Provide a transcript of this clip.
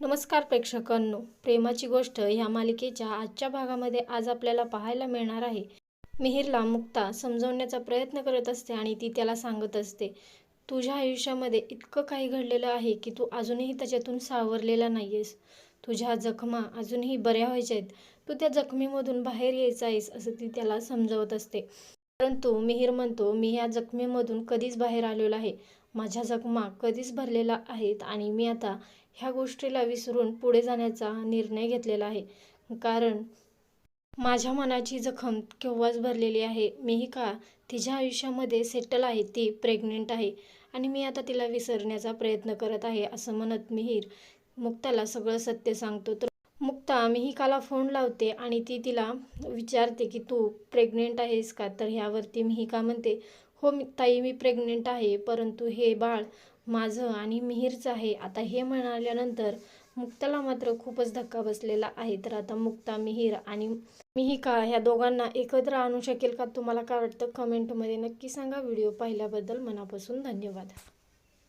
नमस्कार प्रेक्षकांनो. प्रेमाची गोष्ट ह्या मालिकेच्या आजच्या भागामध्ये आज आपल्याला पाहायला मिळणार आहे. मिहिरला मुक्ता समजवण्याचा प्रयत्न करत असते आणि ती त्याला सांगत असते तुझ्या आयुष्यामध्ये इतकं काही घडलेलं आहे की तू अजूनही त्याच्यातून सावरलेला नाही आहेस तुझ्या जखमा अजूनही बऱ्या व्हायच्या आहेत. तू त्या जखमीमधून बाहेर यायचा आहेस असं ती त्याला समजवत असते. परंतु मिहिर म्हणतो मी ह्या जखमीमधून कधीच बाहेर आलेलो आहे. माझ्या जखमा कधीच भरलेल्या आहेत आणि मी आता ह्या गोष्टीला विसरून पुढे जाण्याचा निर्णय घेतलेला आहे. कारण माझ्या मनाची जखम केव्हाच भरलेली आहे. मीही का तिच्या आयुष्यामध्ये सेटल आहे ती प्रेग्नेंट आहे आणि मी आता तिला विसरण्याचा प्रयत्न करत आहे असं म्हणत मिहीर मुक्ताला सगळं सत्य सांगतो. तर मुक्ता मिहिकाला फोन लावते आणि ती तिला विचारते की तू प्रेग्नेंट आहेस का? तर ह्यावरती मिहिका म्हणते हो मी ताई मी प्रेग्नेंट आहे परंतु हे बाळ माझं आणि मिहीरचं आहे. आता हे म्हणाल्यानंतर मुक्ताला मात्र खूपच धक्का बसलेला आहे. तर आता मुक्ता मिहीर आणि मिहिका ह्या दोघांना एकत्र आणू शकेल का? तुम्हाला काय वाटतं? कमेंटमध्ये नक्की सांगा. व्हिडिओ पाहिल्याबद्दल मनापासून धन्यवाद.